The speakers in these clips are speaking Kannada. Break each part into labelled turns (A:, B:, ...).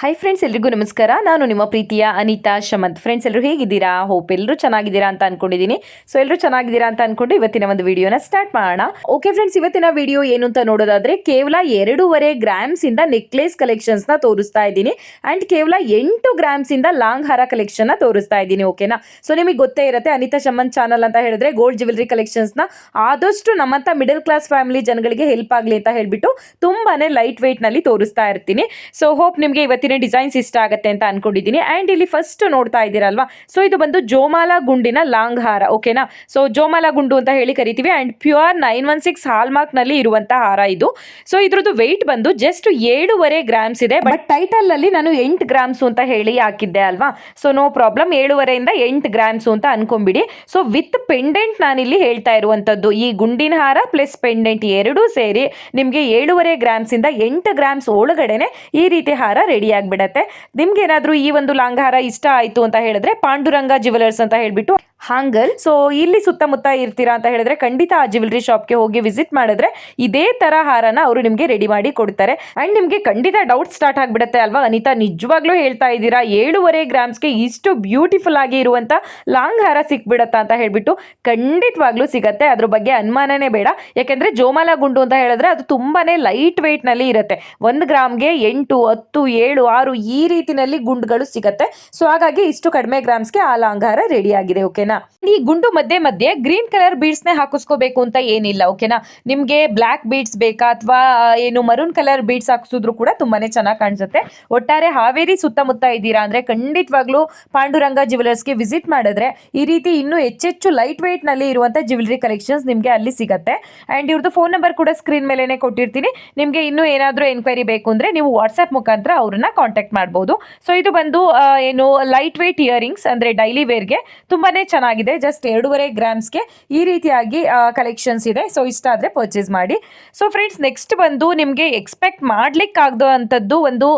A: ಹಾಯ್ ಫ್ರೆಂಡ್ಸ್ ಎಲ್ರಿಗೂ ನಮಸ್ಕಾರ. ನಾನು ನಿಮ್ಮ ಪ್ರೀತಿಯ ಅನಿತಾ ಶಮಂತ್. ಫ್ರೆಂಡ್ಸ್ ಎಲ್ಲರೂ ಹೇಗಿದ್ದೀರಾ? ಹೋಪ್ ಎಲ್ಲರೂ ಚೆನ್ನಾಗಿದ್ದೀರಾ ಅಂತ ಅನ್ಕೊಂಡಿದ್ದೀನಿ. ಸೊ ಎಲ್ಲರೂ ಚೆನ್ನಾಗಿದ್ದೀರಾ ಅಂತ ಅನ್ಕೊಂಡು ಇವತ್ತಿನ ಒಂದು ವಿಡಿಯೋನ ಸ್ಟಾರ್ಟ್ ಮಾಡೋಣ. ಓಕೆ ಫ್ರೆಂಡ್ಸ್ ಇವತ್ತಿನ ವಿಡಿಯೋ ಏನು ಅಂತ ನೋಡೋದಾದ್ರೆ ಕೇವಲ ಎರಡೂವರೆ ಗ್ರಾಮ್ಸ್ ಇಂದ ನೆಕ್ಲೇಸ್ ಕಲೆಕ್ಷನ್ಸ್ನ ತೋರಿಸ್ತಾ ಇದ್ದೀನಿ. ಅಂಡ್ ಕೇವಲ ಎಂಟು ಗ್ರಾಮ್ಸ್ ಇಂದ ಲಾಂಗ್ ಹಾರ ಕಲೆಕ್ಷನ್ನ ತೋರಿಸ್ತಾ ಇದ್ದೀನಿ ಓಕೆನಾ ಸೊ ನಿಮಗೆ ಗೊತ್ತೇ ಇರುತ್ತೆ, ಅನಿತಾ ಶಮಂತ್ ಚಾನಲ್ ಅಂತ ಹೇಳಿದ್ರೆ ಗೋಲ್ಡ್ ಜ್ಯುವೆಲರಿ ಕಲೆಕ್ಷನ್ಸ್ನ ಆದಷ್ಟು ನಮ್ಮಂತ ಮಿಡಲ್ ಕ್ಲಾಸ್ ಫ್ಯಾಮಿಲಿ ಜನಗಳಿಗೆ ಹೆಲ್ಪ್ ಆಗಲಿ ಅಂತ ಹೇಳ್ಬಿಟ್ಟು ತುಂಬಾನೇ ಲೈಟ್ weight ನಲ್ಲಿ ತೋರಿಸ್ತಾ ಇರ್ತೀನಿ. ಸೊ ಹೋಪ್ ನಿಮಗೆ ಇವತ್ತಿನ ಡಿಸೈನ್ಸ್ ಇಷ್ಟ ಆಗುತ್ತೆ ಅಂತ ಅನ್ಕೊಂಡಿದ್ದೀನಿ. ಆ್ಯಂಡ್ ಇಲ್ಲಿ ಫಸ್ಟ್ ನೋಡ್ತಾ ಇದ್ದೀರಲ್ವಾ? ಸೊ ಇದು ಬಂದು ಜೋಮಾಲ ಗುಂಡಿನ ಲಾಂಗ್ ಹಾರ ಓಕೆನಾ ಸೊ ಜೋಮಾಲ ಗುಂಡು ಅಂತ ಹೇಳಿ ಕರಿತೀವಿ. And pure nine one six ಹಾಲ್ಮಾರ್ಕ್ನಲ್ಲಿ ಇರುವಂಥ ಹಾರ ಇದು. ಸೊ ಇದ್ರದ್ದು ವೆಯ್ಟ್ ಬಂದು ಜಸ್ಟ್ ಏಳುವರೆ ಗ್ರಾಮ್ಸ್ ಇದೆ. ಬಟ್ ಟೈಟಲಲ್ಲಿ ನಾನು ಎಂಟು ಗ್ರಾಮ್ಸು ಅಂತ ಹೇಳಿ ಹಾಕಿದ್ದೆ ಅಲ್ವಾ? ಸೊ ನೋ ಪ್ರಾಬ್ಲಮ್ ಏಳುವರೆಯಿಂದ ಎಂಟು ಗ್ರಾಮ್ಸು ಅಂತ ಅನ್ಕೊಂಬಿಡಿ ಸೊ ವಿತ್ ಪೆಂಡೆಂಟ್ ನಾನಿಲ್ಲಿ ಹೇಳ್ತಾ ಇರುವಂಥದ್ದು ಈ ಗುಂಡಿನ ಹಾರ ಪ್ಲಸ್ ಪೆಂಡೆಂಟ್ ಎರಡೂ ಸೇರಿ ನಿಮಗೆ ಏಳುವರೆ ಗ್ರಾಮ್ಸಿಂದ ಎಂಟು ಗ್ರಾಮ್ಸ್ ಒಳಗಡೆನೆ ಈ ರೀತಿ ಹಾರ ರೆಡಿ ಆಗಿಬಿಡತ್ತೆ. ನಿಮ್ಗೆ ಏನಾದರೂ ಈ ಒಂದು ಲಾಂಗಾರ ಇಷ್ಟ ಆಯ್ತು ಅಂತ ಹೇಳಿದ್ರೆ ಪಾಂಡುರಂಗ ಜ್ಯುವೆಲರ್ಸ್ ಅಂತ ಹೇಳ್ಬಿಟ್ಟು ಹಾಂಗಲ್ ಸೊ ಇಲ್ಲಿ ಸುತ್ತಮುತ್ತ ಇರ್ತೀರಾ ಅಂತ ಹೇಳಿದ್ರೆ ಖಂಡಿತ ಆ ಜ್ಯುವೆಲರಿ ಶಾಪ್ಗೆ ಹೋಗಿ ವಿಸಿಟ್ ಮಾಡಿದ್ರೆ ಇದೇ ತರ ಹಾರನ ಅವರು ನಿಮಗೆ ರೆಡಿ ಮಾಡಿ ಕೊಡ್ತಾರೆ. ಅಂಡ್ ನಿಮಗೆ ಖಂಡಿತ ಡೌಟ್ ಸ್ಟಾರ್ಟ್ ಆಗ್ಬಿಡತ್ತೆ ಅಲ್ವಾ? ಅನಿತಾ, ನಿಜವಾಗ್ಲೂ ಹೇಳ್ತಾ ಇದ್ದೀರಾ, ಏಳುವರೆ ಗ್ರಾಮ್ಸ್ಗೆ ಇಷ್ಟು ಬ್ಯೂಟಿಫುಲ್ ಆಗಿ ಇರುವಂತ ಲಾಂಗ್ ಹಾರ ಸಿಕ್ಬಿಡತ್ತಾ ಅಂತ ಹೇಳ್ಬಿಟ್ಟು ಖಂಡಿತವಾಗ್ಲೂ ಸಿಗತ್ತೆ. ಅದ್ರ ಬಗ್ಗೆ ಅನುಮಾನನೇ ಬೇಡ. ಯಾಕೆಂದ್ರೆ ಜೋಮಾಲ ಗುಂಡು ಅಂತ ಹೇಳಿದ್ರೆ ಅದು ತುಂಬಾನೇ ಲೈಟ್ ವೆಯ್ಟ್ನಲ್ಲಿ ಇರುತ್ತೆ. ಒಂದು ಗ್ರಾಮ್ಗೆ ಎಂಟು, ಹತ್ತು, ಏಳು ಆರು ಈ ರೀತಿನಲ್ಲಿ ಗುಂಡುಗಳು ಸಿಗತ್ತೆ. ಸೊ ಹಾಗಾಗಿ ಇಷ್ಟು ಕಡಿಮೆ ಗ್ರಾಮ್ಸ್ಗೆ ಆ ಲಾಂಗ್ ರೆಡಿ ಆಗಿದೆ ಓಕೆನಾ? ಈ ಗುಂಡು ಮಧ್ಯೆ ಮಧ್ಯೆ ಗ್ರೀನ್ ಕಲರ್ ಬೀಡ್ಸ್ ನೇ ಹಾಕಿಸ್ಕೋಬೇಕು ಅಂತ ಏನಿಲ್ಲ, ಓಕೆನಾ? ನಿಮ್ಗೆ ಬ್ಲಾಕ್ ಬೀಡ್ಸ್ ಬೇಕಾ ಅಥವಾ ಏನು ಮರೂನ್ ಕಲರ್ ಬೀಡ್ಸ್ ಹಾಕಿಸಿದ್ರು ಕೂಡ ತುಂಬಾನೇ ಚೆನ್ನಾಗಿ ಕಾಣಿಸುತ್ತೆ. ಒಟ್ಟಾರೆ ಹಾವೇರಿ ಸುತ್ತಮುತ್ತ ಇದ್ದೀರಾ ಅಂದ್ರೆ ಖಂಡಿತವಾಗ್ಲೂ ಪಾಂಡುರಂಗ ಜ್ಯುವೆಲರ್ಸ್ಗೆ ವಿಸಿಟ್ ಮಾಡಿದ್ರೆ ಈ ರೀತಿ ಇನ್ನೂ ಹೆಚ್ಚೆಚ್ಚು ಲೈಟ್ ವೆಯ್ಟ್ನಲ್ಲಿ ಇರುವಂತ ಜ್ಯುವೆಲರಿ ಕಲೆಕ್ಷನ್ಸ್ ನಿಮ್ಗೆ ಅಲ್ಲಿ ಸಿಗತ್ತೆ. ಅಂಡ್ ಇವ್ರದ್ದು ಫೋನ್ ನಂಬರ್ ಕೂಡ ಸ್ಕ್ರೀನ್ ಮೇಲೆನೆ ಕೊಟ್ಟಿರ್ತೀನಿ. ನಿಮ್ಗೆ ಇನ್ನೂ ಏನಾದರೂ ಎನ್ಕ್ವೈರಿ ಬೇಕು ಅಂದ್ರೆ ನೀವು ವಾಟ್ಸ್ಆಪ್ ಮುಖಾಂತರ ಅವ್ರನ್ನ ಕಾಂಟ್ಯಾಕ್ಟ್ ಮಾಡ್ಬೋದು. ಸೊ ಇದು ಬಂದು ಏನು ಲೈಟ್ ವೇಟ್ ಇಯರಿಂಗ್ಸ್ ಅಂದ್ರೆ ಡೈಲಿ ವೇರ್ಗೆ ತುಂಬಾನೇ ಚೆನ್ನಾಗಿದೆ. ಜಸ್ಟ್ ಎರಡೂವರೆ ಗ್ರಾಮ್ಸ್ಗೆ ಈ ರೀತಿಯಾಗಿ ಕಲೆಕ್ಷನ್ಸ್ ಇದೆ. ಸೊ ಇಷ್ಟ ಆದರೆ ಪರ್ಚೇಸ್ ಮಾಡಿ. ಸೊ ಫ್ರೆಂಡ್ಸ್ ನೆಕ್ಸ್ಟ್ ಬಂದು ನಿಮಗೆ ಎಕ್ಸ್ಪೆಕ್ಟ್ ಮಾಡ್ಲಿಕ್ಕೆ ಆಗದೋ ಅಂಥದ್ದು ಒಂದು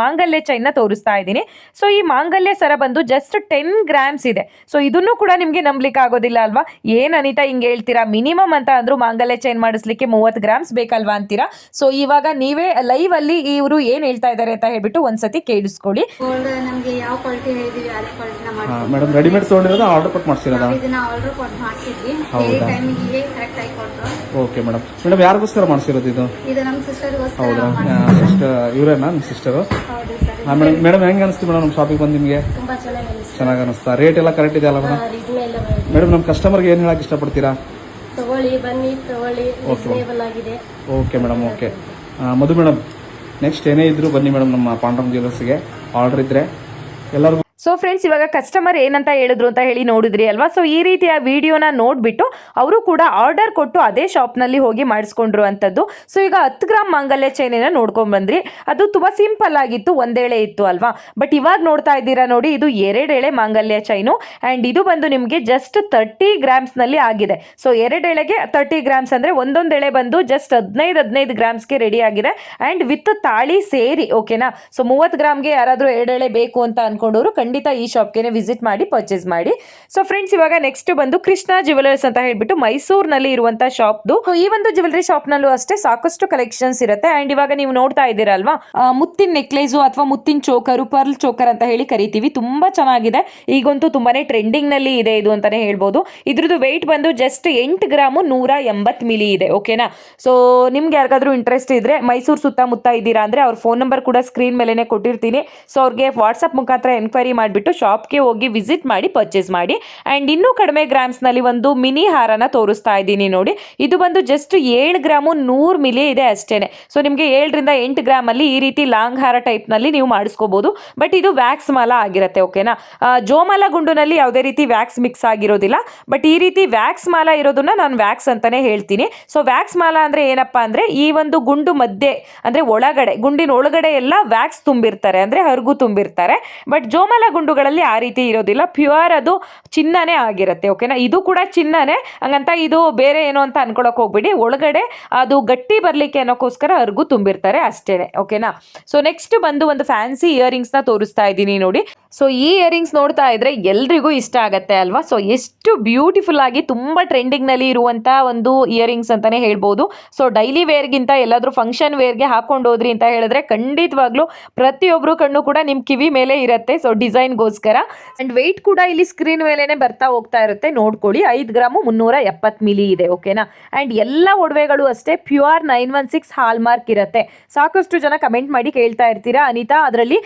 A: ಮಾಂಗಲ್ಯ ಚೈನ್ನ ತೋರಿಸ್ತಾ ಇದ್ದೀನಿ. ಸೊ ಈ ಮಾಂಗಲ್ಯ ಸರ ಬಂದು ಜಸ್ಟ್ ಟೆನ್ ಗ್ರಾಮ್ಸ್ ಇದೆ. ಸೊ ಇದನ್ನು ಕೂಡ ನಿಮಗೆ ನಂಬಲಿಕ್ಕೆ ಆಗೋದಿಲ್ಲ ಅಲ್ವಾ? ಏನು ಅನಿತಾ ಹಿಂಗೆ ಹೇಳ್ತೀರಾ? ಮಿನಿಮಮ್ ಅಂತ ಅಂದ್ರು ಮಾಂಗಲ್ಯ ಚೈನ್ ಮಾಡಿಸ್ಲಿಕ್ಕೆ ಮೂವತ್ತು ಗ್ರಾಮ್ಸ್ ಬೇಕಲ್ವಾ ಅಂತೀರಾ? ಸೊ ಇವಾಗ ನೀವೇ ಲೈವ್ ಅಲ್ಲಿ ಇವರು ಏನು ಹೇಳ್ತಾ ಇದ್ದಾರೆ ಅಂತ ಹೇಳ್ಬಿಟ್ಟು ಒಂದ್ಸತಿ ಕೇಳಿಸ್ಕೊಳ್ಳಿ.
B: ನಮ್ಗೆ ಯಾವ ಕ್ವಾಲಿಟಿ ಹೇಳಿದೀವಿ ಅದೇ ಕ್ವಾಲಿಟಿನ ಮಾಡಿ
C: ಮೇಡಮ್ ರೆಡಿಮೇಡ್ ತೊಗೊಂಡಿರೋದು ಆರ್ಡರ್ ಕೊಟ್ಟು ಮಾಡ್ಸಿರೋದಾ
B: ನಾವು ಇದನ್ನ ಆರ್ಡರ್ ಕೊಟ್ಟು ಮಾಡಿಸಿದ್ವಿ. ಈ
C: ಹೌದಾ?
B: ಟೈಮಿಗೆ ಕರೆಕ್ಟ್ ಆಗಿ ಕೊಟ್ರು.
C: ಓಕೆ ಮೇಡಮ್ ಮೇಡಮ್ ಯಾರಿಗೋಸ್ಕರ ಮಾಡಿಸಿರೋದು ಇದು?
B: ಇದು ನಮ್ಮ ಸಿಸ್ಟರ್ಗೋಸ್ಕರ
C: ಹೌದಾ?
B: ಮಾಡ್ಸಿದ್ದು.
C: ಸಿಸ್ಟರ್ ಇವರೇನಾ ನಿಮ್ಮ ಸಿಸ್ಟರು
B: ಹೌದು ಸರ್
C: ಹಾಂ ಮೇಡಮ್ ಮೇಡಮ್ ಹೆಂಗೆ ಅನಿಸ್ತು ಮೇಡಮ್ ನಮ್ಮ ಶಾಪಿಗೆ ಬಂದು ನಿಮಗೆ?
B: ತುಂಬಾ ಚೆನ್ನಾಗಿ
C: ಚೆನ್ನಾಗಿ ಅನಿಸ್ತಾ? ರೇಟ್ ಎಲ್ಲ ಕರೆಕ್ಟ್ ಇದೆಯಲ್ಲ ಮೇಡಮ್
B: ರೀಸನೇಬಲ್
C: ಮೇಡಮ್ ನಮ್ಮ ಕಸ್ಟಮರ್ಗೆ ಏನು ಹೇಳಕ್ಕೆ ಇಷ್ಟಪಡ್ತೀರಾ?
B: ತಗೊಳ್ಳಿ ಬನ್ನಿ ತಗೊಳ್ಳಿ.
C: Okay.
B: ರೀಸನೇಬಲ್ ಆಗಿದೆ.
C: Okay madam okay Madhu madam next ಏನೇ ಇದ್ರು ಬನ್ನಿ ಮೇಡಮ್ ನಮ್ಮ ಪಾಂಡಮ್ ಜ್ಯುವೆಲ್ಲರ್ಸ್ಗೆ ಆರ್ಡರ್ ಇದ್ದರೆ ಎಲ್ಲರಿಗೂ
A: ಸೊ ಫ್ರೆಂಡ್ಸ್ ಇವಾಗ ಕಸ್ಟಮರ್ ಏನಂತ ಹೇಳಿದ್ರು ಅಂತ ಹೇಳಿ ನೋಡಿದ್ರಿ ಅಲ್ವಾ? ಸೊ ಈ ರೀತಿಯ ವಿಡಿಯೋನ ನೋಡಿಬಿಟ್ಟು ಅವರು ಕೂಡ ಆರ್ಡರ್ ಕೊಟ್ಟು ಅದೇ ಶಾಪ್ನಲ್ಲಿ ಹೋಗಿ ಮಾಡಿಸ್ಕೊಂಡ್ರು ಅಂಥದ್ದು ಸೊ ಈಗ ಹತ್ತು ಗ್ರಾಮ್ ಮಾಂಗಲ್ಯ ಚೈನಿನ ನೋಡ್ಕೊಂಡ್ ಬಂದ್ರಿ. ಅದು ತುಂಬ ಸಿಂಪಲ್ ಆಗಿತ್ತು, ಒಂದೇಳೆ ಇತ್ತು ಅಲ್ವಾ? ಬಟ್ ಇವಾಗ ನೋಡ್ತಾ ಇದ್ದೀರಾ ನೋಡಿ, ಇದು ಎರಡೆಳೆ ಮಾಂಗಲ್ಯ ಚೈನು ಆ್ಯಂಡ್ ಇದು ಬಂದು ನಿಮಗೆ ಜಸ್ಟ್ ತರ್ಟಿ ಗ್ರಾಮ್ಸ್ನಲ್ಲಿ ಆಗಿದೆ. ಸೊ ಎರಡೆಳೆಗೆ ತರ್ಟಿ ಗ್ರಾಮ್ಸ್ ಅಂದರೆ ಒಂದೊಂದು ಎಳೆ ಬಂದು ಜಸ್ಟ್ ಹದಿನೈದು ಹದಿನೈದು ಗ್ರಾಮ್ಸ್ಗೆ ರೆಡಿ ಆಗಿದೆ ಆ್ಯಂಡ್ ವಿತ್ ತಾಳಿ ಸೇರಿ ಓಕೆನಾ ಸೊ ಮೂವತ್ತು ಗ್ರಾಮ್ಗೆ ಯಾರಾದರೂ ಎರಡೆಳೆ ಬೇಕು ಅಂತ ಅನ್ಕೊಂಡವರು ಖಂಡಿತ ಈ ಶಾಪ್ಗೆ ವಿಸಿಟ್ ಮಾಡಿ ಪರ್ಚೇಸ್ ಮಾಡಿ. ಸೊ ಫ್ರೆಂಡ್ಸ್ ಇವಾಗ ನೆಕ್ಸ್ಟ್ ಬಂದು ಕೃಷ್ಣ ಜ್ಯುವೆಲರ್ಸ್ ಅಂತ ಹೇಳ್ಬಿಟ್ಟು ಮೈಸೂರಿನಲ್ಲಿ ಇರುವಂತ ಶಾಪ್ದು ಈ ಒಂದು ಜ್ಯುವೆಲರಿ ಶಾಪ್ನಲ್ಲೂ ಅಷ್ಟೇ ಸಾಕಷ್ಟು ಕಲೆಕ್ಷನ್ಸ್ ಇರುತ್ತೆ. ಅಂಡ್ ಇವಾಗ ನೀವು ನೋಡ್ತಾ ಇದ್ದೀರಲ್ವಾ ಮುತ್ತಿನ ನೆಕ್ಲೇಸು ಅಥವಾ ಮುತ್ತಿನ ಚೋಕರು ಪರ್ಲ್ ಚೋಕರ್ ಅಂತ ಹೇಳಿ ಕರಿತೀವಿ. ತುಂಬಾ ಚೆನ್ನಾಗಿದೆ. ಈಗಂತೂ ತುಂಬಾನೇ ಟ್ರೆಂಡಿಂಗ್ನಲ್ಲಿ ಇದೆ ಇದು ಅಂತಾನೆ ಹೇಳ್ಬೋದು. ಇದ್ರದ್ದು ವೆಯ್ಟ್ ಬಂದು ಜಸ್ಟ್ ಎಂಟು ಗ್ರಾಮು ನೂರ ಎಂಬತ್ತು ಮಿಲಿ ಇದೆ ಓಕೆನಾ ಸೊ ನಿಮ್ಗೆ ಯಾರಿಗಾದ್ರೂ ಇಂಟ್ರೆಸ್ಟ್ ಇದ್ರೆ ಮೈಸೂರು ಸುತ್ತಮುತ್ತ ಇದ್ದೀರಾ ಅಂದ್ರೆ ಅವ್ರ ಫೋನ್ ನಂಬರ್ ಕೂಡ ಸ್ಕ್ರೀನ್ ಮೇಲೆ ಕೊಟ್ಟಿರ್ತೀನಿ. ಸೊ ಅವ್ರಿಗೆ ವಾಟ್ಸ್ಆಪ್ ಮುಖಾಂತರ ಎನ್ಕ್ವೈರಿ ಮಾಡಿಬಿಟ್ಟು ಶಾಪ್ಗೆ ಹೋಗಿ ವಿಸಿಟ್ ಮಾಡಿ ಪರ್ಚೇಸ್ ಮಾಡಿ. ಆ್ಯಂಡ್ ಇನ್ನೂ ಕಡಿಮೆ ಗ್ರಾಮ್ಸ್ನಲ್ಲಿ ಒಂದು ಮಿನಿ ಹಾರನ ತೋರಿಸ್ತಾ ಇದ್ದೀನಿ ನೋಡಿ. ಇದು ಬಂದು ಜಸ್ಟ್ ಏಳು ಗ್ರಾಮು ನೂರು ಮಿಲಿ ಇದೆ ಅಷ್ಟೇ ಸೊ ನಿಮಗೆ ಏಳರಿಂದ ಎಂಟು ಗ್ರಾಮಲ್ಲಿ ಈ ರೀತಿ ಲಾಂಗ್ ಹಾರ ಟೈಪ್ನಲ್ಲಿ ನೀವು ಮಾಡಿಸ್ಕೋಬೋದು. ಬಟ್ ಇದು ವ್ಯಾಕ್ಸ್ ಮಾಲ ಆಗಿರುತ್ತೆ ಓಕೆನಾ ಜೋಮಾಲ ಗುಂಡುನಲ್ಲಿ ಯಾವುದೇ ರೀತಿ ವ್ಯಾಕ್ಸ್ ಮಿಕ್ಸ್ ಆಗಿರೋದಿಲ್ಲ. ಬಟ್ ಈ ರೀತಿ ವ್ಯಾಕ್ಸ್ ಮಾಲ ಇರೋದನ್ನ ನಾನು ವ್ಯಾಕ್ಸ್ ಅಂತಲೇ ಹೇಳ್ತೀನಿ. ಸೊ ವ್ಯಾಕ್ಸ್ ಮಾಲ ಅಂದ್ರೆ ಏನಪ್ಪಾ ಅಂದ್ರೆ ಈ ಒಂದು ಗುಂಡು ಮಧ್ಯೆ, ಅಂದ್ರೆ ಒಳಗಡೆ, ಗುಂಡಿನ ಒಳಗಡೆ ಎಲ್ಲ ವ್ಯಾಕ್ಸ್ ತುಂಬಿರ್ತಾರೆ, ಅಂದ್ರೆ ಹರಗು ತುಂಬಿರ್ತಾರೆ. ಬಟ್ ಜೋಮಾಲ ಗುಂಡುಗಳಲ್ಲಿ ಆ ರೀತಿ ಇರೋದಿಲ್ಲ. ಪ್ಯೂರ್ ಅದು ಚಿನ್ನನೇ ಆಗಿರುತ್ತೆ ಓಕೆನಾ ಇದು ಕೂಡ ಚಿನ್ನನೇ. ಹಂಗಂತ ಇದು ಬೇರೆ ಏನು ಅಂತ ಅನ್ಕೊಳಕ್ ಹೋಗ್ಬಿಡಿ. ಒಳಗಡೆ ಅದು ಗಟ್ಟಿ ಬರ್ಲಿಕ್ಕೆ ಅನ್ನೋಕ್ಕೋಸ್ಕರ ಅರ್ಗು ತುಂಬಿರ್ತಾರೆ ಅಷ್ಟೇನೆ ಓಕೆನಾ ಸೊ ನೆಕ್ಸ್ಟ್ ಬಂದು ಒಂದು ಫ್ಯಾನ್ಸಿ ಇಯರಿಂಗ್ಸ್ನ ತೋರಿಸ್ತಾ ಇದ್ದೀನಿ ನೋಡಿ. ಸೊ ಈ ಇಯರಿಂಗ್ಸ್ ನೋಡ್ತಾ ಇದ್ರೆ ಎಲ್ರಿಗೂ ಇಷ್ಟ ಆಗತ್ತೆ ಅಲ್ವಾ? ಸೊ ಎಷ್ಟು ಬ್ಯೂಟಿಫುಲ್ ಆಗಿ ತುಂಬ ಟ್ರೆಂಡಿಂಗ್ನಲ್ಲಿ ಇರುವಂತ ಒಂದು ಇಯರಿಂಗ್ಸ್ ಅಂತಾನೆ ಹೇಳ್ಬೋದು. ಸೊ ಡೈಲಿ ವೇರ್ಗಿಂತ ಎಲ್ಲಾದರೂ ಫಂಕ್ಷನ್ ವೇರ್ಗೆ ಹಾಕೊಂಡು ಹೋದ್ರಿ ಅಂತ ಹೇಳಿದ್ರೆ ಖಂಡಿತವಾಗ್ಲೂ ಪ್ರತಿಯೊಬ್ಬರು ಕಣ್ಣು ಕೂಡ ನಿಮ್ಮ ಕಿವಿ ಮೇಲೆ ಇರುತ್ತೆ. ಸೊ ಡಿಸೈನ್ಗೋಸ್ಕರ. ಅಂಡ್ ವೆಯ್ಟ್ ಕೂಡ ಇಲ್ಲಿ ಸ್ಕ್ರೀನ್ ಮೇಲೆನೆ ಬರ್ತಾ ಹೋಗ್ತಾ ಇರುತ್ತೆ. ನೋಡ್ಕೊಳ್ಳಿ, ಐದು ಗ್ರಾಮು ಮುನ್ನೂರ ಎಪ್ಪತ್ತು ಮಿಲಿ ಇದೆ ಓಕೆನಾ ಆ್ಯಂಡ್ ಎಲ್ಲ ಒಡವೆಗಳು ಅಷ್ಟೇ pure nine one six hallmark ಇರುತ್ತೆ. ಸಾಕಷ್ಟು ಜನ ಕಮೆಂಟ್ ಮಾಡಿ ಕೇಳ್ತಾ ಇರ್ತೀರಾ? ಅನಿತಾ, ಅದರಲ್ಲಿ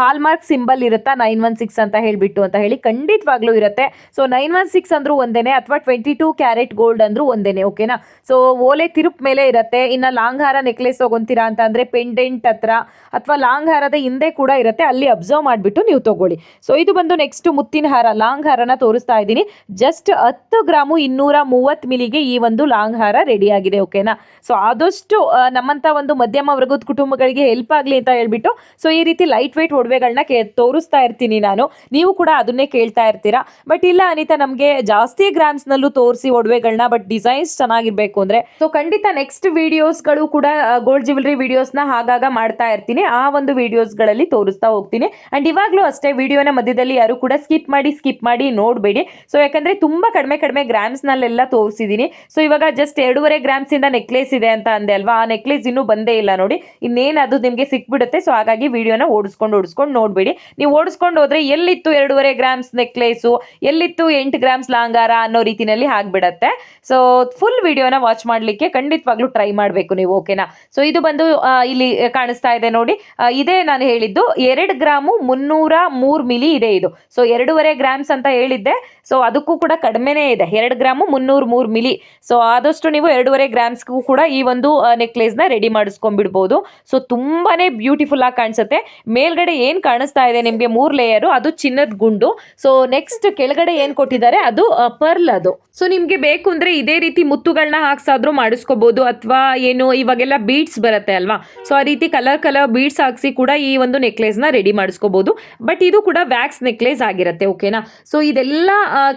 A: ಹಾಲ್ ಮಾರ್ಕ್ ಸಿಂಬಲ್ ಇರುತ್ತಾ? ನೈನ್ ಒನ್ ಸಿಕ್ಸ್ ಅಂತ ಹೇಳಿಬಿಟ್ಟು ಅಂತ ಹೇಳಿ ಖಂಡಿತವಾಗ್ಲೂ ಇರುತ್ತೆ. ಸೊ ನೈನ್ ಒನ್ ಸಿಕ್ಸ್ ಅಂದ್ರೂ ಒಂದೇನೆ, ಅಥವಾ ಟ್ವೆಂಟಿ ಟೂ ಕ್ಯಾರೆಟ್ ಗೋಲ್ಡ್ ಅಂದ್ರೂ ಒಂದೇನೆ ಓಕೆನಾ ಸೊ ಓಲೆ ತಿರುಪ್ ಮೇಲೆ ಇರುತ್ತೆ. ಇನ್ನು ಲಾಂಗ್ ಹಾರ ನೆಕ್ಲೆಸ್ ತಗೊಂತೀರಾ ಅಂತ ಅಂದರೆ ಪೆಂಡೆಂಟ್ ಹತ್ರ, ಅಥವಾ ಲಾಂಗ್ ಹಾರದ ಹಿಂದೆ ಕೂಡ ಇರುತ್ತೆ. ಅಲ್ಲಿ ಅಬ್ಸರ್ವ್ ಮಾಡಿಬಿಟ್ಟು ನೀವು ತಗೊಳ್ಳಿ. ಸೊ ಇದು ಬಂದು ನೆಕ್ಸ್ಟ್ ಮುತ್ತಿನ ಹಾರ, ಲಾಂಗ್ ಹಾರನ ತೋರಿಸ್ತಾ ಇದ್ದೀನಿ. ಜಸ್ಟ್ ಹತ್ತು ಗ್ರಾಮು ಇನ್ನೂರ ಮೂವತ್ತು ಮಿಲಿಗೆ ಈ ಒಂದು ಲಾಂಗ್ ಹಾರ ರೆಡಿ ಆಗಿದೆ ಓಕೆನಾ ಸೊ ಆದಷ್ಟು ನಮ್ಮಂತ ಒಂದು ಮಧ್ಯಮ ವರ್ಗದ ಕುಟುಂಬಗಳಿಗೆ ಹೆಲ್ಪ್ ಆಗಲಿ ಅಂತ ಹೇಳ್ಬಿಟ್ಟು ಸೊ ಈ ರೀತಿ ಲೈಟ್ ವೆಯ್ಟ್ ಒಡವೆಗಳನ್ನ ತೋರಿಸ್ತಾ ಇರ್ತೀನಿ ನಾನು. ನೀವು ಕೂಡ ಅದನ್ನೇ ಕೇಳ್ತಾ ಇರ್ತೀರಾ. ಬಟ್ ಇಲ್ಲ ಅನಿತಾ, ನಮಗೆ ಜಾಸ್ತಿ ಗ್ರಾಮ್ಸ್ನಲ್ಲೂ ತೋರಿಸಿ ಒಡವೆಗಳನ್ನ ಬಟ್ ಡಿಸೈನ್ಸ್ ಚೆನ್ನಾಗಿರ್ಬೇಕು ಅಂದ್ರೆ. ಸೊ ಖಂಡಿತ ನೆಕ್ಸ್ಟ್ ವಿಡಿಯೋಸ್ಗಳು ಕೂಡ ಗೋಲ್ಡ್ ಜ್ಯುವೆಲ್ರಿ ವಿಡಿಯೋಸ್ನ ಆಗಾಗ ಮಾಡ್ತಾ ಇರ್ತೀನಿ. ಆ ಒಂದು ವಿಡಿಯೋಸ್ಗಳಲ್ಲಿ ತೋರಿಸ್ತಾ ಹೋಗ್ತೀನಿ. ಅಂಡ್ ಇವಾಗಲೂ ಅಷ್ಟೇ ವಿಡಿಯೋನ ಮಧ್ಯದಲ್ಲಿ ಯಾರು ಕೂಡ ಸ್ಕಿಪ್ ಮಾಡಿ ಸ್ಕಿಪ್ ಮಾಡಿ ನೋಡಬೇಡಿ. ಸೊ ಯಾಕಂದ್ರೆ ತುಂಬಾ ಕಡಿಮೆ ಕಡಿಮೆ ಗ್ರಾಮ್ಸ್ನಲ್ಲೆಲ್ಲ ತೋರಿಸಿದ್ದೀನಿ ಸೊ ಇವಾಗ ಜಸ್ಟ್ ಎರಡೂವರೆ ಗ್ರಾಮ್ಸಿಂದ ನೆಕ್ಲೇಸ್ ಇದೆ ಅಂತ ಅಂದೆ ಅಲ್ವಾ? ಆ ನೆಕ್ಲೇಸ್ ಇನ್ನೂ ಬಂದೇ ಇಲ್ಲ ನೋಡಿ. ಇನ್ನೇನು ಅದು ನಿಮಗೆ ಸಿಕ್ಬಿಡುತ್ತೆ ಸೊ ಹಾಗಾಗಿ ವಿಡಿಯೋನ ಓಡಿಸ್ಕೊಂಡು ಓಡಿಸ್ಕೊಂಡು ನೋಡಬೇಡಿ. ನೀವು ಓಡಿಸ್ಕೊಂಡು ಹೋದ್ರೆ ಎಲ್ಲಿತ್ತು ಎರಡೂವರೆ ಗ್ರಾಮ್ಸ್ ನೆಕ್ಲೇಸು ಎಲ್ಲಿತ್ತು ಎಂಟು ಗ್ರಾಮ್ಸ್ ಲಾಂಗಾರ ಅನ್ನೋ ರೀತಿಯಲ್ಲಿ ಆಗ್ಬಿಡತ್ತೆ. ಸೊ ಫುಲ್ ವಿಡಿಯೋನ ವಾಚ್ ಮಾಡಲಿಕ್ಕೆ ಖಂಡಿತವಾಗ್ಲೂ ಟ್ರೈ ಮಾಡಬೇಕು ನೀವು ಓಕೆನಾ ಸೊ ಇದು ಬಂದು ಇಲ್ಲಿ ಕಾಣಿಸ್ತಾ ಇದೆ ನೋಡಿ. ಇದೇ ನಾನು ಹೇಳಿದ್ದು. ಎರಡು ಗ್ರಾಮು ಮುನ್ನೂರ ಮಿಲಿ ಇದೆ ಇದು. ಸೊ ಎರಡೂವರೆ ಗ್ರಾಮ್ಸ್ ಅಂತ ಹೇಳಿದ್ದೆ. ಸೊ ಅದಕ್ಕೂ ಕೂಡ ಕಡಿಮೆನೇ ಇದೆ. ಎರಡು ಗ್ರಾಮು ಮುನ್ನೂರು ಮೂರು ಮಿಲಿ. ಸೊ ಆದಷ್ಟು ನೀವು ಎರಡೂವರೆ ಗ್ರಾಮ್ಸ್ಗೂ ಕೂಡ ಈ ಒಂದು ನೆಕ್ಲೇಸ್ನ ರೆಡಿ ಮಾಡಿಸ್ಕೊಂಡ್ಬಿಡ್ಬೋದು. ಸೊ ತುಂಬಾನೇ ಬ್ಯೂಟಿಫುಲ್ ಆಗಿ ಕಾಣಿಸುತ್ತೆ. ಮೇಲ್ಗಡೆ ಏನು ಕಾಣಿಸ್ತಾ ಇದೆ ನಿಮಗೆ ಮೂರು ಲೇಯರು ಅದು ಚಿನ್ನದ ಗುಂಡು. ಸೊ ನೆಕ್ಸ್ಟ್ ಕೆಳಗಡೆ ಏನು ಕೊಟ್ಟಿದ್ದಾರೆ? ಅದು ಪರ್ಲ್ ಅದು. ಸೊ ನಿಮಗೆ ಬೇಕು ಅಂದರೆ ಇದೇ ರೀತಿ ಮುತ್ತುಗಳನ್ನ ಹಾಕ್ಸಾದ್ರೂ ಮಾಡಿಸ್ಕೋಬೋದು. ಅಥವಾ ಏನು ಇವಾಗೆಲ್ಲ ಬೀಡ್ಸ್ ಬರುತ್ತೆ ಅಲ್ವಾ? ಸೊ ಆ ರೀತಿ ಕಲರ್ ಕಲರ್ ಬೀಡ್ಸ್ ಹಾಕ್ಸಿ ಕೂಡ ಈ ಒಂದು ನೆಕ್ಲೇಸ್ನ ರೆಡಿ ಮಾಡಿಸ್ಕೋಬೋದು. ಬಟ್ ಇದು ಕೂಡ ವ್ಯಾಕ್ಸ್ ನೆಕ್ಲೇಸ್ ಆಗಿರುತ್ತೆ, ಓಕೆನಾ? ಸೊ ಇದೆಲ್ಲ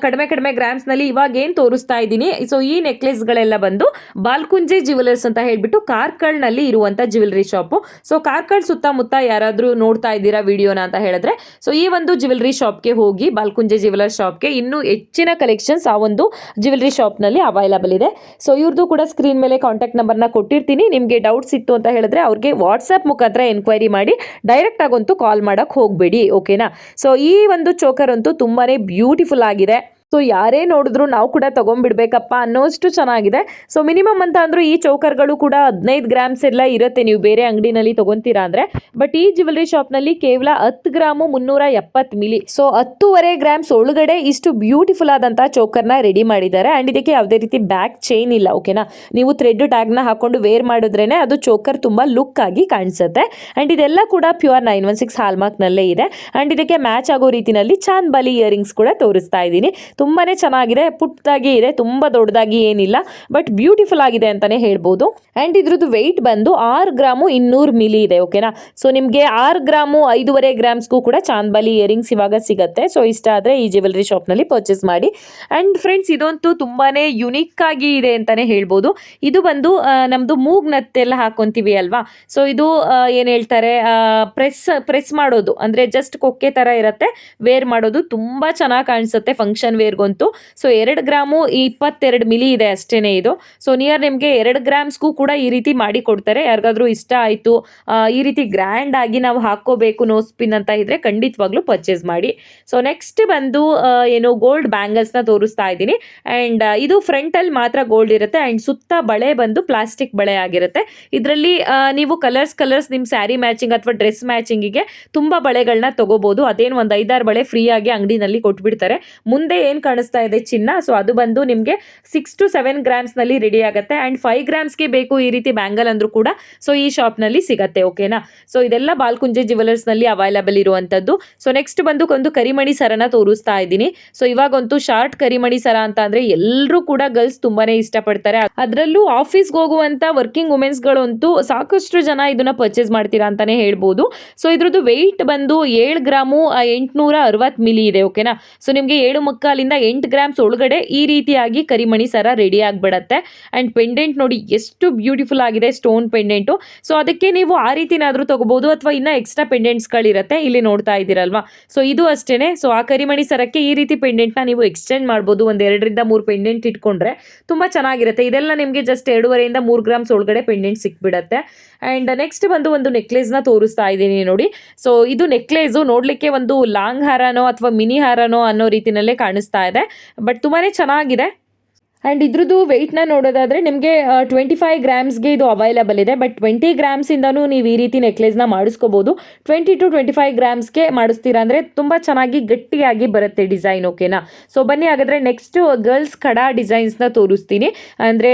A: ಕಡಿಮೆ ಕಡಿಮೆ ಗ್ರಾಮ್ಸ್ನಲ್ಲಿ ಇವಾಗ ಏನು ತೋರಿಸ್ತಾ ಇದ್ದೀನಿ? ಸೊ ಈ ನೆಕ್ಲೇಸ್ಗಳೆಲ್ಲ ಬಂದು ಬಾಲ್ಕುಂಜೆ ಜ್ಯುವೆಲರ್ಸ್ ಅಂತ ಹೇಳ್ಬಿಟ್ಟು ಕಾರ್ಕಳ್ನಲ್ಲಿ ಇರುವಂಥ ಜ್ಯುವೆಲ್ರಿ ಶಾಪು ಸೊ ಕಾರ್ಕಳ್ ಸುತ್ತಮುತ್ತ ಯಾರಾದರೂ ನೋಡ್ತಾ ಇದ್ದೀರಾ ವಿಡಿಯೋನ ಅಂತ ಹೇಳಿದ್ರೆ ಸೊ ಈ ಒಂದು ಜ್ಯುವೆಲ್ರಿ ಶಾಪ್ಗೆ ಹೋಗಿ, ಬಾಲ್ಕುಂಜೆ ಜ್ಯುವೆಲರ್ ಶಾಪ್ಗೆ ಇನ್ನೂ ಹೆಚ್ಚಿನ ಕಲೆಕ್ಷನ್ಸ್ ಆ ಒಂದು ಜ್ಯುವೆಲ್ಲರಿ ಶಾಪ್ನಲ್ಲಿ ಅವೈಲಬಲ್ ಇದೆ. ಸೊ ಇವ್ರದ್ದು ಕೂಡ ಸ್ಕ್ರೀನ್ ಮೇಲೆ ಕಾಂಟ್ಯಾಕ್ಟ್ ನಂಬರ್ನ ಕೊಟ್ಟಿರ್ತೀನಿ. ನಿಮಗೆ ಡೌಟ್ಸ್ ಇತ್ತು ಅಂತ ಹೇಳಿದ್ರೆ ಅವ್ರಿಗೆ ವಾಟ್ಸಪ್ ಮುಖಾಂತರ ಎನ್ಕ್ವೈರಿ ಮಾಡಿ ಡೈರೆಕ್ಟ್ ಆಗಂತೂ ಕಾಲ್ ಮಾಡೋಕ್ಕೆ ಹೋಗಬೇಡಿ, ಓಕೆನಾ? ಸೊ ಈ ಒಂದು ಚೋಕರ್ ಅಂತೂ ತುಂಬಾ ಬ್ಯೂಟಿಫುಲ್ ಆಗಿದೆ. ಸೊ ಯಾರೇ ನೋಡಿದ್ರು ನಾವು ಕೂಡ ತೊಗೊಂಡ್ಬಿಡ್ಬೇಕಪ್ಪ ಅನ್ನೋಷ್ಟು ಚೆನ್ನಾಗಿದೆ. ಸೊ ಮಿನಿಮಮ್ ಅಂತ ಅಂದರೂ ಈ ಚೌಕರ್ಗಳು ಕೂಡ ಹದಿನೈದು ಗ್ರಾಮ್ಸ್ ಎಲ್ಲ ಇರುತ್ತೆ. ನೀವು ಬೇರೆ ಅಂಗಡಿನಲ್ಲಿ ತೊಗೊತೀರಾ ಅಂದರೆ. ಬಟ್ ಈ ಜ್ಯುವೆಲ್ರಿ ಶಾಪ್ನಲ್ಲಿ ಕೇವಲ ಹತ್ತು ಗ್ರಾಮು ಮುನ್ನೂರ ಎಪ್ಪತ್ತು ಮಿಲಿ. ಸೊ ಹತ್ತೂವರೆ ಗ್ರಾಮ್ಸ್ ಒಳಗಡೆ ಇಷ್ಟು ಬ್ಯೂಟಿಫುಲ್ ಆದಂಥ ಚೌಕರ್ನ ರೆಡಿ ಮಾಡಿದ್ದಾರೆ. ಆ್ಯಂಡ್ ಇದಕ್ಕೆ ಯಾವುದೇ ರೀತಿ ಬ್ಯಾಕ್ ಚೈನ್ ಇಲ್ಲ ಓಕೆನಾ ನೀವು ಥ್ರೆಡ್ ಟ್ಯಾಗ್ನ ಹಾಕೊಂಡು ವೇರ್ ಮಾಡಿದ್ರೇನೆ ಅದು ಚೋಕರ್ ತುಂಬ ಲುಕ್ ಆಗಿ ಕಾಣಿಸುತ್ತೆ. ಆ್ಯಂಡ್ ಇದೆಲ್ಲ ಕೂಡ ಪ್ಯೂರ್ ನೈನ್ ಒನ್ ಸಿಕ್ಸ್ ಹಾಲ್ಮಾರ್ಕ್ನಲ್ಲೇ ಇದೆ. ಆ್ಯಂಡ್ ಇದಕ್ಕೆ ಮ್ಯಾಚ್ ಆಗೋ ರೀತಿಯಲ್ಲಿ ಚಾಂದ್ ಬಾಲಿ ಇಯರಿಂಗ್ಸ್ ಕೂಡ ತೋರಿಸ್ತಾ ಇದ್ದೀನಿ. ತುಂಬಾ ಚೆನ್ನಾಗಿದೆ ಪುಟ್ಟದಾಗಿ ಇದೆ, ತುಂಬ ದೊಡ್ಡದಾಗಿ ಏನಿಲ್ಲ, ಬಟ್ ಬ್ಯೂಟಿಫುಲ್ ಆಗಿದೆ ಅಂತಲೇ ಹೇಳ್ಬೋದು. ಆ್ಯಂಡ್ ಇದ್ರದ್ದು ವೆಯ್ಟ್ ಬಂದು ಆರು ಗ್ರಾಮು ಇನ್ನೂರು ಮಿಲಿ ಇದೆ ಓಕೆನಾ ಸೊ ನಿಮಗೆ ಆರು ಗ್ರಾಮು ಐದೂವರೆ ಗ್ರಾಮ್ಸ್ಗೂ ಕೂಡ ಚಾಂದ್ಬಾಲಿ ಇಯರಿಂಗ್ಸ್ ಇವಾಗ ಸಿಗುತ್ತೆ. ಸೊ ಇಷ್ಟ ಆದರೆ ಈ ಜ್ಯುವೆಲ್ರಿ ಶಾಪ್ನಲ್ಲಿ ಪರ್ಚೇಸ್ ಮಾಡಿ. ಆ್ಯಂಡ್ ಫ್ರೆಂಡ್ಸ್ ಇದಂತೂ ತುಂಬಾ ಯುನಿಕ್ ಆಗಿ ಇದೆ ಅಂತಲೇ ಹೇಳ್ಬೋದು. ಇದು ಬಂದು ನಮ್ದು ನಮ್ಮದು ಮೂಗ್ ನತ್ತೆಲ್ಲ ಹಾಕೊತೀವಿ ಅಲ್ವಾ? ಸೊ ಇದು ಏನು ಹೇಳ್ತಾರೆ ಪ್ರೆಸ್ ಪ್ರೆಸ್ ಮಾಡೋದು. ಅಂದರೆ ಜಸ್ಟ್ ಕೊಕ್ಕೆ ಥರ ಇರುತ್ತೆ ವೇರ್ ಮಾಡೋದು ತುಂಬ ಚೆನ್ನಾಗಿ ಕಾಣಿಸುತ್ತೆ ಫಂಕ್ಷನ್ ವೇರ್ಗಂತೂ ಸೊ ಎರಡು ಗ್ರಾಮು ಇಪ್ಪತ್ತೆರಡು ಮಿಲಿ ಇದೆ ಅಷ್ಟೇ ಇದು. ಸೊ ನಿಯರ್ ನಿಮಗೆ ಎರಡು ಗ್ರಾಮ್ಸ್ಗೂ ಕೂಡ ಈ ರೀತಿ ಮಾಡಿ ಕೊಡ್ತಾರೆ. ಯಾರಿಗಾದ್ರೂ ಇಷ್ಟ ಆಯಿತು ಈ ರೀತಿ ಗ್ರ್ಯಾಂಡ್ ಆಗಿ ನಾವು ಹಾಕ್ಕೋಬೇಕು ನೋ ಸ್ಪಿನ್ ಅಂತ ಇದ್ರೆ ಖಂಡಿತವಾಗ್ಲೂ ಪರ್ಚೇಸ್ ಮಾಡಿ. ಸೊ ನೆಕ್ಸ್ಟ್ ಬಂದು ಏನು ಗೋಲ್ಡ್ ಬ್ಯಾಂಗಲ್ಸ್ನ ತೋರಿಸ್ತಾ ಇದ್ದೀನಿ. ಆ್ಯಂಡ್ ಇದು ಫ್ರಂಟಲ್ಲಿ ಮಾತ್ರ ಗೋಲ್ಡ್ ಇರುತ್ತೆ. ಆ್ಯಂಡ್ ಸುತ್ತ ಬಳೆ ಬಂದು ಪ್ಲಾಸ್ಟಿಕ್ ಬಳೆ ಆಗಿರುತ್ತೆ. ಇದರಲ್ಲಿ ನೀವು ಕಲರ್ಸ್ ಕಲರ್ಸ್ ನಿಮ್ಮ ಸ್ಯಾರಿ ಮ್ಯಾಚಿಂಗ್ ಅಥವಾ ಡ್ರೆಸ್ ಮ್ಯಾಚಿಂಗಿಗೆ ತುಂಬ ಬಳೆಗಳನ್ನ ತಗೋಬೋದು. ಅದೇನು ಒಂದು ಐದಾರು ಬಳೆ ಫ್ರೀಯಾಗಿ ಅಂಗಡಿನಲ್ಲಿ ಕೊಟ್ಬಿಡ್ತಾರೆ. ಮುಂದೆ ಕಾಣಿಸ್ತಾ ಇದೆ ಚಿನ್ನ? ಸೊ ಅದು ಬಂದು ನಿಮಗೆ ಸಿಕ್ಸ್ ಟು ಸೆವೆನ್ ಗ್ರಾಮ್ಸ್ನಲ್ಲಿ ರೆಡಿ ಆಗುತ್ತೆ. ಆ್ಯಂಡ್ ಫೈವ್ ಗ್ರಾಮ್ಸ್ಗೆ ಬೇಕು ಈ ರೀತಿ ಬ್ಯಾಂಗಲ್ ಅಂದರೂ ಕೂಡ ಸೊ ಈ ಶಾಪ್ನಲ್ಲಿ ಸಿಗತ್ತೆ ಓಕೆನಾ ಸೊ ಇದೆಲ್ಲ ಬಾಲ್ಕುಂಜೆ ಜ್ಯುವೆಲರ್ಸ್ನಲ್ಲಿ ಅವೈಲಬಲ್ ಇರುವಂಥದ್ದು ಸೊ ನೆಕ್ಸ್ಟ್ ಬಂದು ಒಂದು ಕರಿಮಣಿ ಸರನ ತೋರಿಸ್ತಾ ಇದ್ದೀನಿ. ಸೊ ಇವಾಗಂತೂ ಶಾರ್ಟ್ ಕರಿಮಣಿ ಸರ ಅಂತ ಅಂದರೆ ಎಲ್ಲರೂ ಕೂಡ ಗರ್ಲ್ಸ್ ತುಂಬಾನೇ ಇಷ್ಟಪಡ್ತಾರೆ. ಅದರಲ್ಲೂ ಆಫೀಸ್ಗೆ ಹೋಗುವಂಥ ವರ್ಕಿಂಗ್ ವುಮೆನ್ಸ್ಗಳಂತೂ ಸಾಕಷ್ಟು ಜನ ಇದನ್ನ ಪರ್ಚೇಸ್ ಮಾಡ್ತೀರಾ ಅಂತಾನೆ ಹೇಳ್ಬೋದು. ಸೊ ಇದ್ರದ್ದು ವೆಯ್ಟ್ ಬಂದು ಏಳು ಗ್ರಾಮು ಎಂಟುನೂರ ಅರವತ್ತು ಮಿಲಿ ಇದೆ ಓಕೆನಾ ಸೊ ನಿಮಗೆ ಏಳು ಮುಕ್ಕಾಲಿಂದ ಏಳರಿಂದ ಎಂಟು ಗ್ರಾಮ್ಸ್ ಒಳಗಡೆ ಈ ರೀತಿಯಾಗಿ ಕರಿಮಣಿ ಸರ ರೆಡಿ ಆಗಿಬಿಡತ್ತೆ. ಆ್ಯಂಡ್ ಪೆಂಡೆಂಟ್ ನೋಡಿ ಎಷ್ಟು ಬ್ಯೂಟಿಫುಲ್ ಆಗಿದೆ ಸ್ಟೋನ್ ಪೆಂಡೆಂಟು ಸೊ ಅದಕ್ಕೆ ನೀವು ಆ ರೀತಿನಾದರೂ ತೊಗೋಬೋದು ಅಥವಾ ಇನ್ನೂ ಎಕ್ಸ್ಟ್ರಾ ಪೆಂಡೆಂಟ್ಸ್ಗಳಿರುತ್ತೆ ಇಲ್ಲಿ ನೋಡ್ತಾ ಇದ್ದೀರಲ್ವಾ? ಸೊ ಇದು ಅಷ್ಟೇ ಸೊ ಆ ಕರಿಮಣಿ ಸರಕ್ಕೆ ಈ ರೀತಿ ಪೆಂಡೆಂಟ್ನ ನೀವು ಎಕ್ಸ್ಚೇಂಜ್ ಮಾಡ್ಬೋದು. ಒಂದು ಎರಡರಿಂದ ಮೂರು ಪೆಂಡೆಂಟ್ ಇಟ್ಕೊಂಡ್ರೆ ತುಂಬ ಚೆನ್ನಾಗಿರುತ್ತೆ. ಇದೆಲ್ಲ ನಿಮಗೆ ಜಸ್ಟ್ ಎರಡೂವರೆಯಿಂದ ಮೂರು ಗ್ರಾಮ್ಸ್ ಒಳಗಡೆ ಪೆಂಡೆಂಟ್ ಸಿಕ್ಬಿಡತ್ತೆ. ಆ್ಯಂಡ್ ನೆಕ್ಸ್ಟ್ ಬಂದು ಒಂದು ನೆಕ್ಲೇಸ್ನ ತೋರಿಸ್ತಾ ಇದ್ದೀನಿ ನೋಡಿ. ಸೊ ಇದು ನೆಕ್ಲೇಸು ನೋಡಲಿಕ್ಕೆ ಒಂದು ಲಾಂಗ್ ಹಾರನೋ ಅಥವಾ ಮಿನಿ ಹಾರನೋ ಅನ್ನೋ ರೀತಿಯಲ್ಲೇ ಕಾಣಿಸ್ತಾ ಇದೆ. ಬಟ್ ತುಂಬಾ ಚೆನ್ನಾಗಿದೆ. ಆ್ಯಂಡ್ ಇದ್ರದ್ದು ವೆಯ್ಟ್ನ ನೋಡೋದಾದರೆ ನಿಮಗೆ ಟ್ವೆಂಟಿ ಫೈವ್ ಗ್ರಾಮ್ಸ್ಗೆ ಇದು ಅವೈಲಬಲ್ ಇದೆ. ಬಟ್ ಟ್ವೆಂಟಿ ಗ್ರಾಮ್ಸಿಂದನೂ ನೀವು ಈ ರೀತಿ ನೆಕ್ಲೇಸ್ನ ಮಾಡಿಸ್ಕೋಬೋದು. ಟ್ವೆಂಟಿ ಟು ಟ್ವೆಂಟಿ ಫೈವ್ ಗ್ರಾಮ್ಸ್ಗೆ ಮಾಡಿಸ್ತೀರಾ ಅಂದರೆ ತುಂಬ ಚೆನ್ನಾಗಿ ಗಟ್ಟಿಯಾಗಿ ಬರುತ್ತೆ ಡಿಸೈನ್ ಓಕೆನಾ ಸೊ ಬನ್ನಿ, ಹಾಗಾದರೆ ನೆಕ್ಸ್ಟು ಗರ್ಲ್ಸ್ ಕಡ ಡಿಸೈನ್ಸ್ನ ತೋರಿಸ್ತೀನಿ. ಅಂದರೆ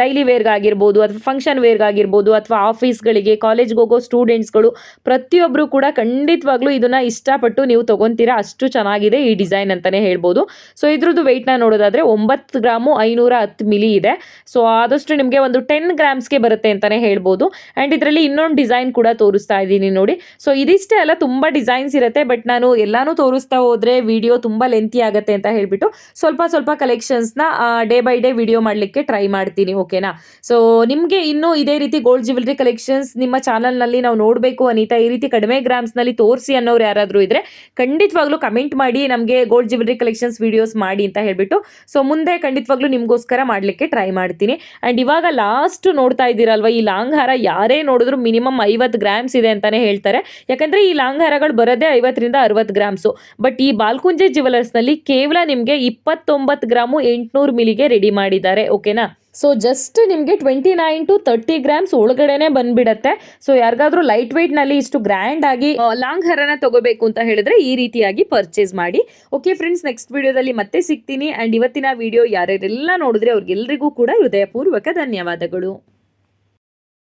A: ಡೈಲಿ ವೇರ್ಗಾಗಿರ್ಬೋದು ಅಥವಾ ಫಂಕ್ಷನ್ ವೇರ್ಗಾಗಿರ್ಬೋದು ಅಥವಾ ಆಫೀಸ್ಗಳಿಗೆ ಕಾಲೇಜ್ಗೆ ಹೋಗೋ ಸ್ಟೂಡೆಂಟ್ಸ್ಗಳು ಪ್ರತಿಯೊಬ್ಬರು ಕೂಡ ಖಂಡಿತವಾಗ್ಲೂ ಇದನ್ನು ಇಷ್ಟಪಟ್ಟು ನೀವು ತೊಗೊತೀರಾ. ಅಷ್ಟು ಚೆನ್ನಾಗಿದೆ ಈ ಡಿಸೈನ್ ಅಂತಲೇ ಹೇಳ್ಬೋದು. ಸೊ ಇದ್ರದ್ದು ವೆಯ್ಟ್ನ ನೋಡೋದಾದರೆ ಒಂಬತ್ತು ಗ್ರಾಮು ಐನೂರ ಹತ್ತು ಮಿಲಿ ಇದೆ. ಸೊ ಆದಷ್ಟು ನಿಮಗೆ ಒಂದು ಟೆನ್ ಗ್ರಾಮ್ಸ್ಗೆ ಬರುತ್ತೆ ಅಂತಲೇ ಹೇಳ್ಬೋದು. ಆ್ಯಂಡ್ ಇದರಲ್ಲಿ ಇನ್ನೊಂದು ಡಿಸೈನ್ ಕೂಡ ತೋರಿಸ್ತಾ ಇದ್ದೀನಿ ನೋಡಿ. ಸೊ ಇದಿಷ್ಟೇ ಅಲ್ಲ, ತುಂಬ ಡಿಸೈನ್ಸ್ ಇರುತ್ತೆ. ಬಟ್ ನಾನು ಎಲ್ಲಾನು ತೋರಿಸ್ತಾ ಹೋದರೆ ವಿಡಿಯೋ ತುಂಬ ಲೆಂತಿ ಆಗುತ್ತೆ ಅಂತ ಹೇಳ್ಬಿಟ್ಟು ಸ್ವಲ್ಪ ಸ್ವಲ್ಪ ಕಲೆಕ್ಷನ್ಸ್ನ ಡೇ ಬೈ ಡೇ ವಿಡಿಯೋ ಮಾಡಲಿಕ್ಕೆ ಟ್ರೈ ಮಾಡ್ತೀನಿ ಓಕೆನಾ ಸೊ ನಿಮಗೆ ಇನ್ನೂ ಇದೇ ರೀತಿ ಗೋಲ್ಡ್ ಜ್ಯುವೆಲ್ರಿ ಕಲೆಕ್ಷನ್ಸ್ ನಿಮ್ಮ ಚಾನಲ್ನಲ್ಲಿ ನಾವು ನೋಡಬೇಕು ಅನಿತಾ, ಈ ರೀತಿ ಕಡಿಮೆ ಗ್ರಾಮ್ಸ್ನಲ್ಲಿ ತೋರಿಸಿ ಅನ್ನೋರು ಯಾರಾದರೂ ಇದ್ದರೆ ಖಂಡಿತವಾಗ್ಲೂ ಕಮೆಂಟ್ ಮಾಡಿ ನಮಗೆ ಗೋಲ್ಡ್ ಜ್ಯುವೆಲ್ರಿ ಕಲೆಕ್ಷನ್ಸ್ ವಿಡಿಯೋಸ್ ಮಾಡಿ ಅಂತ ಹೇಳ್ಬಿಟ್ಟು. ಸೊ ಮುಂದೆ ಖಂಡಿತವಾಗ್ಲೂ ನಿಮಗೋಸ್ಕರ ಮಾಡಲಿಕ್ಕೆ ಟ್ರೈ ಮಾಡ್ತೀನಿ. ಆ್ಯಂಡ್ ಇವಾಗ ಲಾಸ್ಟ್ ನೋಡ್ತಾ ಇದ್ದೀರಲ್ವ, ಈ ಲಾಂಗ್ ಹಾರ ಯಾರೇ ನೋಡಿದ್ರು ಮಿನಿಮಮ್ ಐವತ್ತು ಗ್ರಾಮ್ಸ್ ಇದೆ ಅಂತಲೇ ಹೇಳ್ತಾರೆ. ಯಾಕಂದರೆ ಈ ಲಾಂಗ್ ಹಾರಗಳು ಬರೋದೇ ಐವತ್ತರಿಂದ ಅರವತ್ತು ಗ್ರಾಮ್ಸು ಬಟ್ ಈ ಬಾಲ್ಕುಂಜೆ ಜ್ಯುವೆಲರ್ಸ್ನಲ್ಲಿ ಕೇವಲ ನಿಮಗೆ ಇಪ್ಪತ್ತೊಂಬತ್ತು ಗ್ರಾಮು ಎಂಟುನೂರು ಮಿಲಿಗೆ ರೆಡಿ ಮಾಡಿದ್ದಾರೆ. ಓಕೆನಾ ಸೊ ಜಸ್ಟ್ ನಿಮಗೆ twenty nine to thirty grams ಒಳಗಡೆನೆ ಬಂದ್ಬಿಡತ್ತೆ. ಸೊ ಯಾರಿಗಾದ್ರೂ ಲೈಟ್ ವೆಯ್ಟ್ನಲ್ಲಿ ಇಷ್ಟು ಗ್ರ್ಯಾಂಡ್ ಆಗಿ ಲಾಂಗ್ ಹರನ ತಗೋಬೇಕು ಅಂತ ಹೇಳಿದ್ರೆ ಈ ರೀತಿಯಾಗಿ ಪರ್ಚೇಸ್ ಮಾಡಿ. ಓಕೆ ಫ್ರೆಂಡ್ಸ್ ನೆಕ್ಸ್ಟ್ ವಿಡಿಯೋದಲ್ಲಿ ಮತ್ತೆ ಸಿಗ್ತೀನಿ. ಆ್ಯಂಡ್ ಇವತ್ತಿನ ವಿಡಿಯೋ ಯಾರ್ಯಾರೆಲ್ಲ ನೋಡಿದ್ರೆ ಅವ್ರಿಗೆಲ್ರಿಗೂ ಕೂಡ ಹೃದಯಪೂರ್ವಕ ಧನ್ಯವಾದಗಳು.